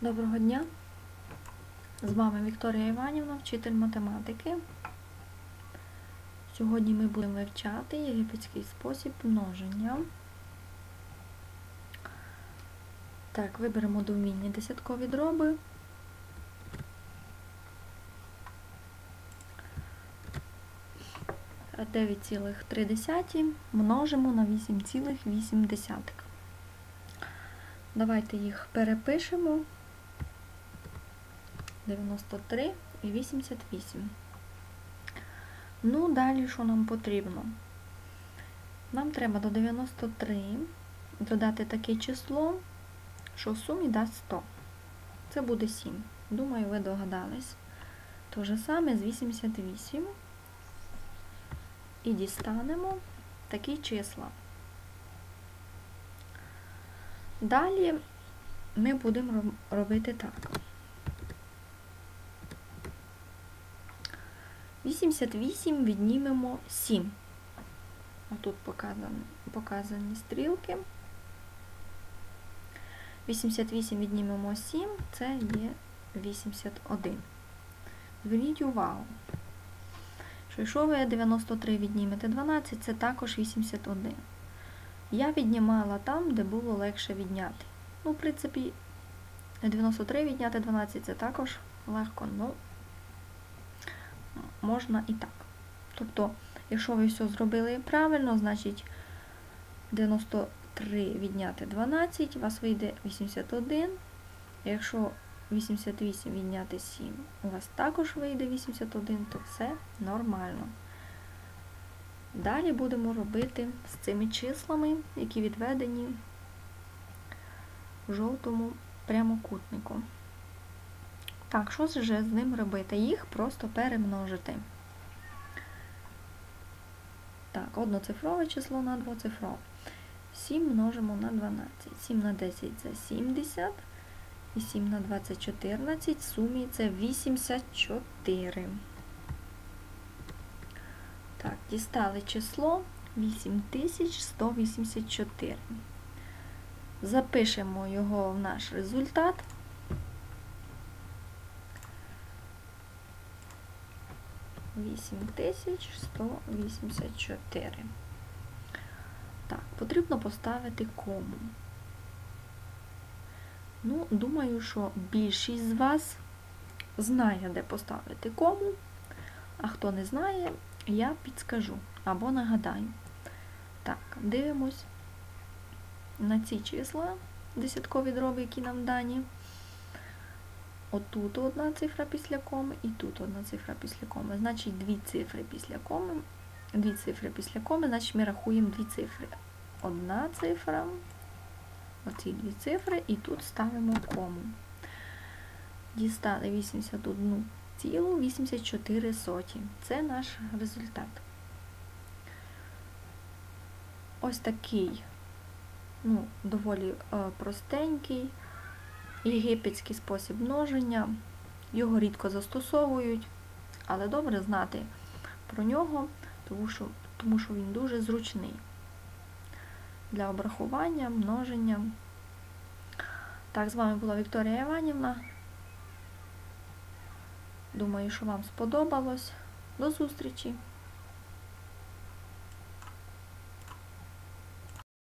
Доброго дня! З вами Вікторія Іванівна, вчитель математики. Сьогодні ми будемо вивчати єгипетський спосіб множення. Так, виберемо довмінні десяткові дроби. Дев'ять цілих множимо на 8,8. Давайте їх перепишемо. 93 і 88. Ну, далі що нам потрібно? Нам треба до 93 додати таке число, що в сумі дасть 100. Це буде 7. Думаю, ви догадались. То же саме з 88 і дістанемо такі числа. Далі ми будемо робити так. 88 віднімемо 7. Отут показані, показані стрілки. 88 віднімемо 7, це є 81. Зверніть увагу, що якщо ви 93 віднімете 12, це також 81. Я віднімала там, де було легше відняти. Ну, в принципі, 93 відняти 12 це також легко, ну можна і так. Тобто, якщо ви все зробили правильно, значить 93 відняти 12, у вас вийде 81. Якщо 88 відняти 7, у вас також вийде 81, то все нормально. Далі будемо робити з цими числами, які відведені в жовтому прямокутнику. Так, що ж з ним робити? Їх просто перемножити. Так, одноцифрове число на двоцифрове. 7 множимо на 12. 7 на 10 це 70. І 7 на 20 14. В сумі це 84. Так, дістали число 8184. Запишемо його в наш результат. Вісім тисяч сто вісімдесят чотири. Так, потрібно поставити кому. Ну, думаю, що більшість з вас знає, де поставити кому, а хто не знає, я підскажу або нагадаю. Так, дивимось на ці числа, десяткові дроби, які нам дані. Отут одна цифра після коми і тут одна цифра після коми. Значить, дві цифри після коми. Дві цифри після коми, значить ми рахуємо дві цифри. Одна цифра, оці дві цифри, і тут ставимо кому. Дістали 81 цілу 84 соті. Це наш результат. Ось такий, ну, доволі е, простенький єгипетський спосіб множення. Його рідко застосовують, але добре знати про нього, тому що, тому що він дуже зручний для обрахування, множення. Так, з вами була Вікторія Іванівна. Думаю, що вам сподобалось. До зустрічі!